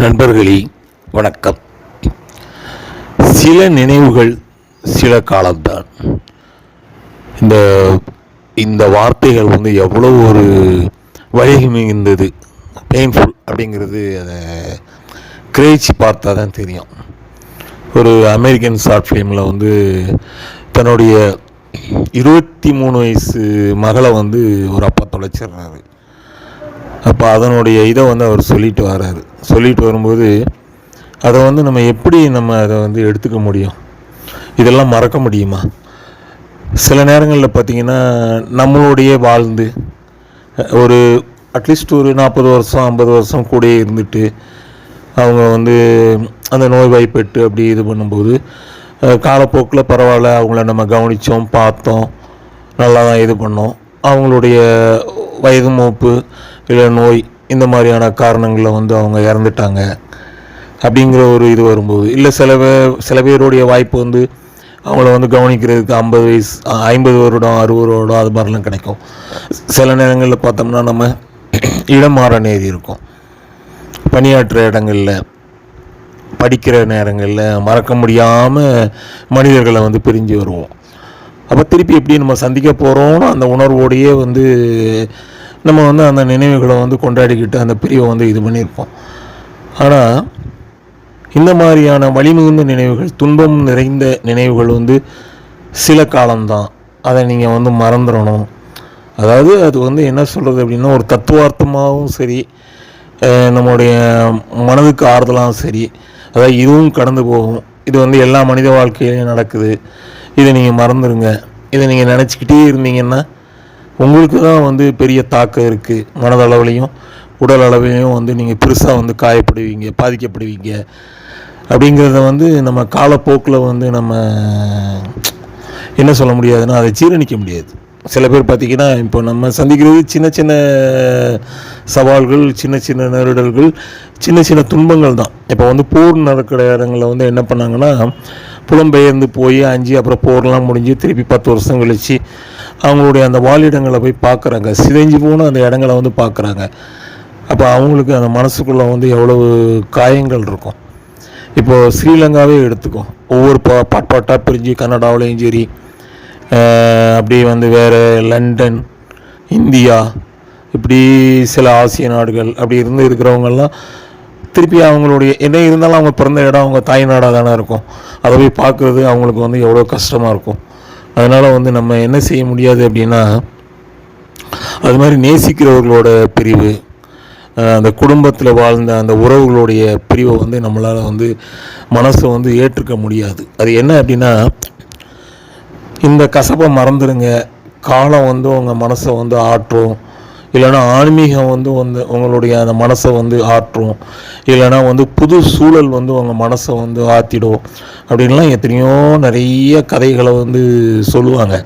நண்பர்களே வணக்கம். சில நினைவுகள் சில காலம்தான். இந்த இந்த வார்த்தைகள் வந்து எவ்வளோ ஒரு வழி மிகுந்தது பெயின்ஃபுல் அப்படிங்கிறது அதை கிரேச்சி பார்த்தா தான் தெரியும். ஒரு அமெரிக்கன் ஷார்ட் ஃபிலிமில் வந்து தன்னுடைய இருபத்தி மூணு வயசு மகளை வந்து ஒரு அப்பா தொலைச்சிடுறாரு. அப்போ அதனுடைய இதை வந்து அவர் சொல்லிட்டு வர்றாரு சொல்லிட்டு வரும்போது அதை வந்து நம்ம எப்படி நம்ம அதை வந்து எடுத்துக்க முடியும்? இதெல்லாம் மறக்க முடியுமா? சில நேரங்களில் பார்த்திங்கன்னா நம்மளுடைய வாழ்ந்து ஒரு அட்லீஸ்ட் ஒரு நாற்பது வருஷம் ஐம்பது வருஷம் கூடயே இருந்துட்டு அவங்க வந்து அந்த நோய்வாய்ப்பட்டு அப்படி இது பண்ணும்போது காலப்போக்கில் பரவாயில்ல அவங்கள நம்ம கவனித்தோம் பார்த்தோம் நல்லா தான் இது பண்ணோம். அவங்களுடைய வயது மூப்பு இல்லை நோய் இந்த மாதிரியான காரணங்களில் வந்து அவங்க இறந்துட்டாங்க அப்படிங்கிற ஒரு இது வரும்போது இல்லை சில பேர் சில பேருடைய வாய்ப்பு வந்து அவங்கள வந்து கவனிக்கிறதுக்கு ஐம்பது வயசு ஐம்பது வருடம் அறுபது வருடம் அது மாதிரிலாம் கிடைக்கும். சில நேரங்களில் பார்த்தோம்னா நம்ம இடம் மாற நேரி இருக்கும். பணியாற்றுற இடங்களில் படிக்கிற நேரங்களில் மறக்க முடியாமல் மனிதர்களை வந்து பிரிஞ்சு வருவோம். அப்போ திருப்பி எப்படி நம்ம சந்திக்க போகிறோம்னு அந்த உணர்வோடையே வந்து நம்ம வந்து அந்த நினைவுகளை வந்து கொண்டாடிக்கிட்டு அந்த பிரிவை வந்து இது பண்ணியிருப்போம். ஆனால் இந்த மாதிரியான வழிமிகுந்த நினைவுகள் துன்பம் நிறைந்த நினைவுகள் வந்து சில காலம்தான். அதை நீங்கள் வந்து மறந்துடணும் அதாவது அது வந்து என்ன சொல்கிறது அப்படின்னா ஒரு தத்துவார்த்தமாகவும் சரி நம்முடைய மனதுக்கு ஆறுதலாகவும் சரி அதாவது இதுவும் கடந்து போகும். இது வந்து எல்லா மனித வாழ்க்கையிலையும் நடக்குது. இதை நீங்கள் மறந்துடுங்க இதை நீங்கள் நினச்சிக்கிட்டே இருந்தீங்கன்னா உங்களுக்கு தான் வந்து பெரிய தாக்கம் இருக்குது மனதளவுலையும் உடல் அளவிலையும் வந்து நீங்கள் பெருசாக வந்து காயப்படுவீங்க பாதிக்கப்படுவீங்க. அப்படிங்கிறத வந்து நம்ம காலப்போக்கில் வந்து நம்ம என்ன சொல்ல முடியாதுன்னா அதை ஜீரணிக்க முடியாது. சில பேர் பார்த்திங்கன்னா இப்போ நம்ம சந்திக்கிறது சின்ன சின்ன சவால்கள் சின்ன சின்ன நெருடல்கள் சின்ன சின்ன துன்பங்கள் தான். இப்போ வந்து போர் நடக்கிற இடங்களில் வந்து என்ன பண்ணாங்கன்னா புலம்பெயர்ந்து போய் அஞ்சு அப்புறம் போர்லாம் முடிஞ்சு திருப்பி பத்து வருஷம் கழித்து அவங்களுடைய அந்த வாழிடங்களை போய் பார்க்குறாங்க. சிதைஞ்சு போன அந்த இடங்களை வந்து பார்க்குறாங்க. அப்போ அவங்களுக்கு அந்த மனசுக்குள்ளே வந்து எவ்வளவு காயங்கள் இருக்கும். இப்போது ஸ்ரீலங்காவே எடுத்துக்கும் ஒவ்வொரு பா பாட்பாட்டாக பிரிஞ்சு கன்னடாவிலையும் சரி அப்படியே வந்து வேறு லண்டன் இந்தியா இப்படி சில ஆசிய நாடுகள் அப்படி இருந்து இருக்கிறவங்கெல்லாம் திருப்பி அவங்களுடைய என்ன இருந்தாலும் அவங்க பிறந்த இடம் அவங்க தாய் நாடாக தானே இருக்கும். அதை போய் பார்க்குறது அவங்களுக்கு வந்து எவ்வளோ கஷ்டமாக இருக்கும். அதனால் வந்து நம்ம என்ன செய்ய முடியாது அப்படின்னா அது மாதிரி நேசிக்கிறவர்களோட பிரிவு அந்த குடும்பத்தில் வாழ்ந்த அந்த உறவுகளுடைய பிரிவை வந்து நம்மளால் வந்து மனசை வந்து ஏற்றுக்க முடியாது. அது என்ன அப்படின்னா இந்த கசப்பை மறந்துடுங்க. காலம் வந்து உங்கள் மனசை வந்து ஆற்றும். இல்லைன்னா ஆன்மீகம் வந்து வந்து உங்களுடைய அந்த மனசை வந்து ஆற்றும். இல்லைன்னா வந்து புது சூழல் வந்து உங்கள் மனசை வந்து ஆற்றிடும் அப்படின்லாம் எத்தனையோ நிறைய கதைகளை வந்து சொல்லுவாங்க.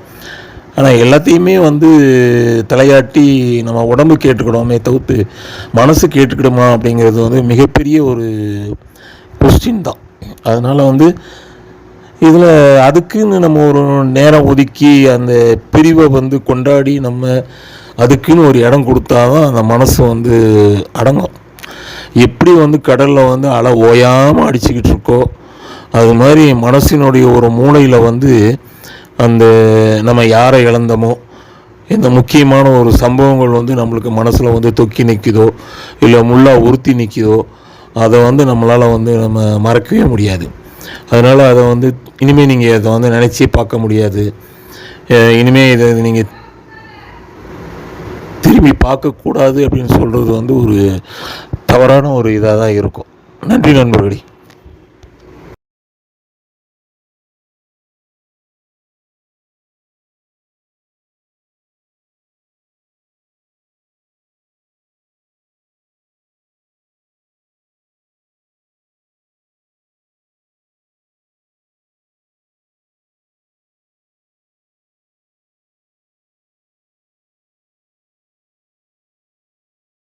ஆனால் எல்லாத்தையுமே வந்து தலையாட்டி நம்ம உடம்பு கேட்டுக்கிடோமே தவிர்த்து மனசு கேட்டுக்கிடுமா அப்படிங்கிறது வந்து மிகப்பெரிய ஒரு கொஸ்டின் தான். அதனால் வந்து இதில் அதுக்குன்னு நம்ம ஒரு நேரம் ஒதுக்கி அந்த பிரிவை வந்து கொண்டாடி நம்ம அதுக்குன்னு ஒரு இடம் கொடுத்தாதான் அந்த மனசு வந்து அடங்கும். எப்படி வந்து கடலில் வந்து அலை ஓயாமல் அடிச்சுக்கிட்டு இருக்கோ அது மாதிரி மனசினுடைய ஒரு மூளையில் வந்து அந்த நம்ம யாரை இழந்தோமோ எந்த முக்கியமான ஒரு சம்பவங்கள் வந்து நம்மளுக்கு மனசில் வந்து தொக்கி நிற்குதோ இல்லை முள்ளாக உறுத்தி நிற்குதோ அதை வந்து நம்மளால் வந்து நம்ம மறக்கவே முடியாது. அதனால் அதை வந்து இனிமேல் நீங்கள் அதை வந்து நினச்சே பார்க்க முடியாது. இனிமேல் இதை நீங்கள் டிவி பார்க்கக்கூடாது அப்படின்னு சொல்கிறது வந்து ஒரு தவறான ஒரு இதாக தான் இருக்கும். நன்றி நண்பர்களே.